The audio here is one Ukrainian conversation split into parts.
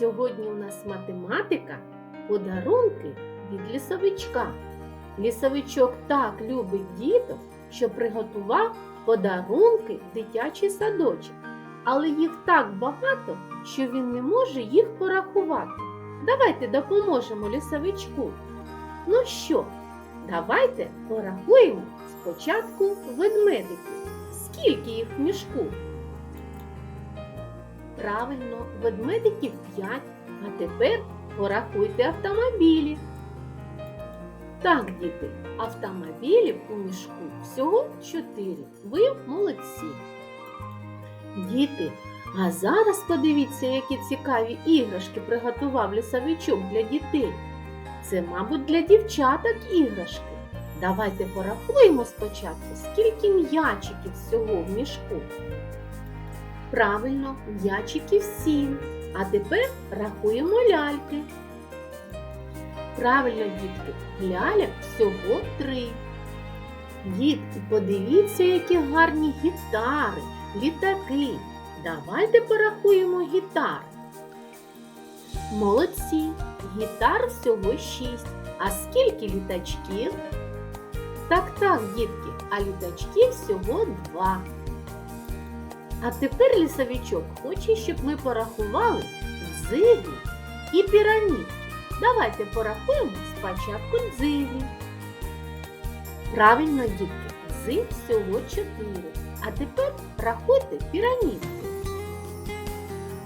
Сьогодні у нас математика подарунки від лісовичка. Лісовичок так любить діток, що приготував подарунки в дитячий садочок. Але їх так багато, що він не може їх порахувати. Давайте допоможемо лісовичку. Ну що, давайте порахуємо спочатку ведмедиків. Скільки їх в мішку? Правильно, ведмедиків 5, а тепер порахуйте автомобілі. Так, діти, автомобілів у мішку всього 4. Ви молодці. Діти, а зараз подивіться, які цікаві іграшки приготував лісовичок для дітей. Це, мабуть, для дівчаток іграшки. Давайте порахуємо спочатку, скільки м'ячиків всього в мішку. Правильно, м'ячиків сім. А тепер рахуємо ляльки. Правильно, дітки, ляльок всього три. Дітки, подивіться, які гарні гітари, літаки. Давайте порахуємо гітар. Молодці, гітар всього шість. А скільки літачків? Так, так, дітки, а літачків всього два. А тепер лісовичок хоче, щоб ми порахували дзиги і пірамідки. Давайте порахуємо спочатку дзиги. Правильно, дітки, дзиг всього чотири. А тепер рахуйте пірамідки.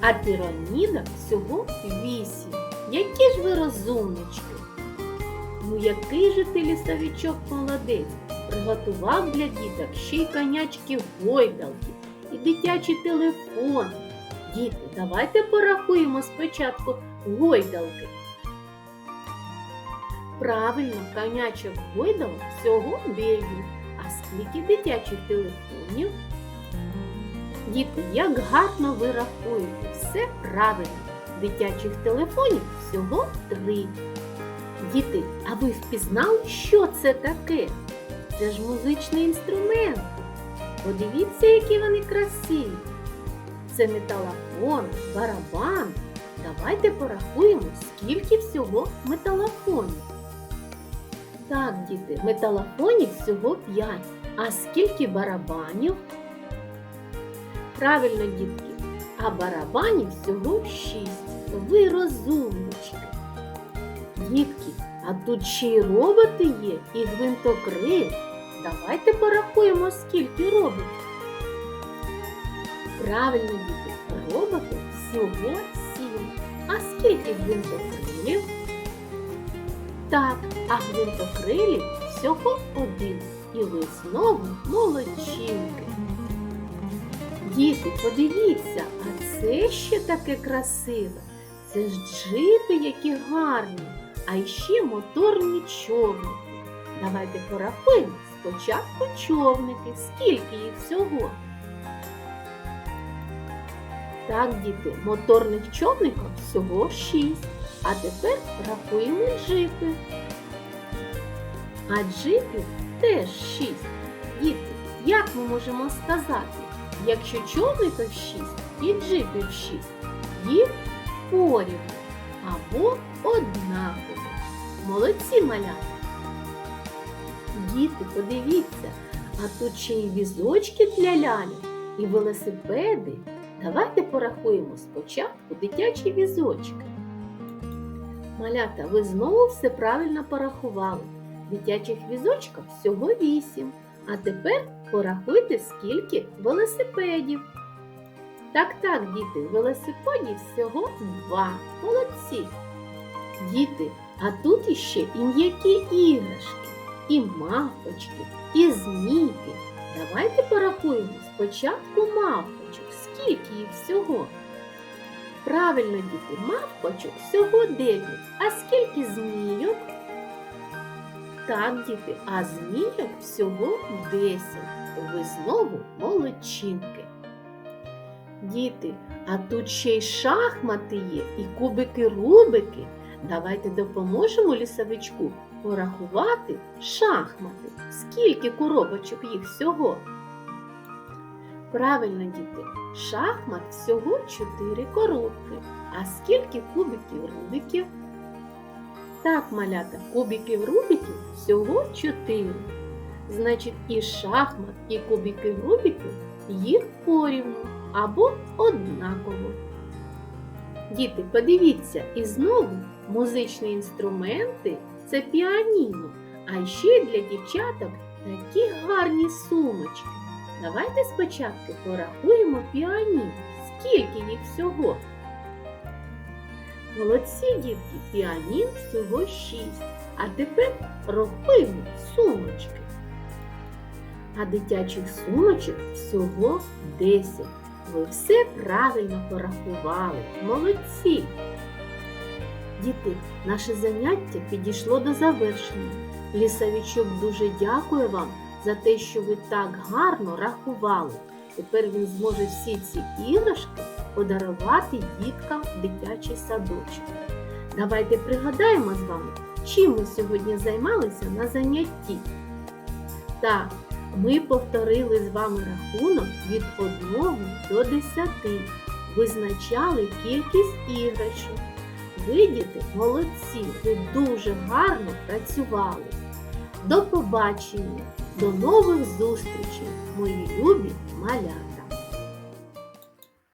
А пірамідок всього вісім. Які ж ви розумнички? Ну який же ти лісовичок молодець? Приготував для діток ще й конячки гойдалки і дитячий телефон. Діти, давайте порахуємо спочатку гойдалки. Правильно, конячок гойдалок всього 9. А скільки дитячих телефонів? Діти, як гарно ви рахуєте, все правильно. Дитячих телефонів всього 3. Діти, а ви впізнали, що це таке? Це ж музичний інструмент. Подивіться, які вони красиві. Це металофон, барабан. Давайте порахуємо, скільки всього металофонів. Так, діти, металофонів всього 5. А скільки барабанів? Правильно, дітки, а барабанів всього 6. Ви розумнички. Дітки, а тут ще й роботи є, і гвинтокрил. Давайте порахуємо, скільки роботів. Правильно, діти, роботів всього сім. А скільки гвинтокрилів? Так, а гвинтокрилів всього один. І ви знову молодчинки. Діти, подивіться, а це ще таке красиве. Це ж джипи, які гарні, а ще моторні човники. Давайте порахуємо спочатку човники, скільки їх всього. Так, діти, моторних човників всього шість. А тепер рахуємо джипи. А джипів теж шість. Діти, як ми можемо сказати, якщо човників шість і джипів шість, їх порівну або однаково. Молодці малята! Діти, подивіться, а тут ще й візочки для ляльок і велосипеди. Давайте порахуємо спочатку дитячі візочки. Малята, ви знову все правильно порахували. Дитячих візочків всього вісім. А тепер порахуйте, скільки велосипедів. Так, так, діти, велосипедів всього два. Молодці. Діти, а тут іще і м'які іграшки, і мавпочки, і змійки. Давайте порахуємо спочатку мавпочок. Скільки їх всього? Правильно, діти, мавпочок всього 9. А скільки змійок? Так, діти, а змійок всього 10. Ви знову молодчинки. Діти, а тут ще й шахмати є, і кубики-рубики. Давайте допоможемо лісовичку порахувати шахмати. Скільки коробочок їх всього? Правильно, діти, шахмат всього 4 коробки. а скільки кубиків Рубіків? Так, малята, кубиків Рубіків всього чотири. Значить, і шахмат, і кубиків Рубіків їх порівну або однаково. Діти, подивіться, і знову музичні інструменти це піаніно, а ще для дівчаток такі гарні сумочки. Давайте спочатку порахуємо піаніно. Скільки їх всього? Молодці, дітки, піанін всього шість. А тепер рахуємо сумочки. А дитячих сумочок всього 10. Ви все правильно порахували. Молодці! Діти, наше заняття підійшло до завершення. Лісовичок дуже дякує вам за те, що ви так гарно рахували. Тепер він зможе всі ці іграшки подарувати діткам дитячий садочок. Давайте пригадаємо з вами, чим ми сьогодні займалися на занятті. Так, ми повторили з вами рахунок від 1 до 10, визначали кількість іграшок. Ви, діти, молодці, ви дуже гарно працювали. До побачення, до нових зустрічей, мої любі малята!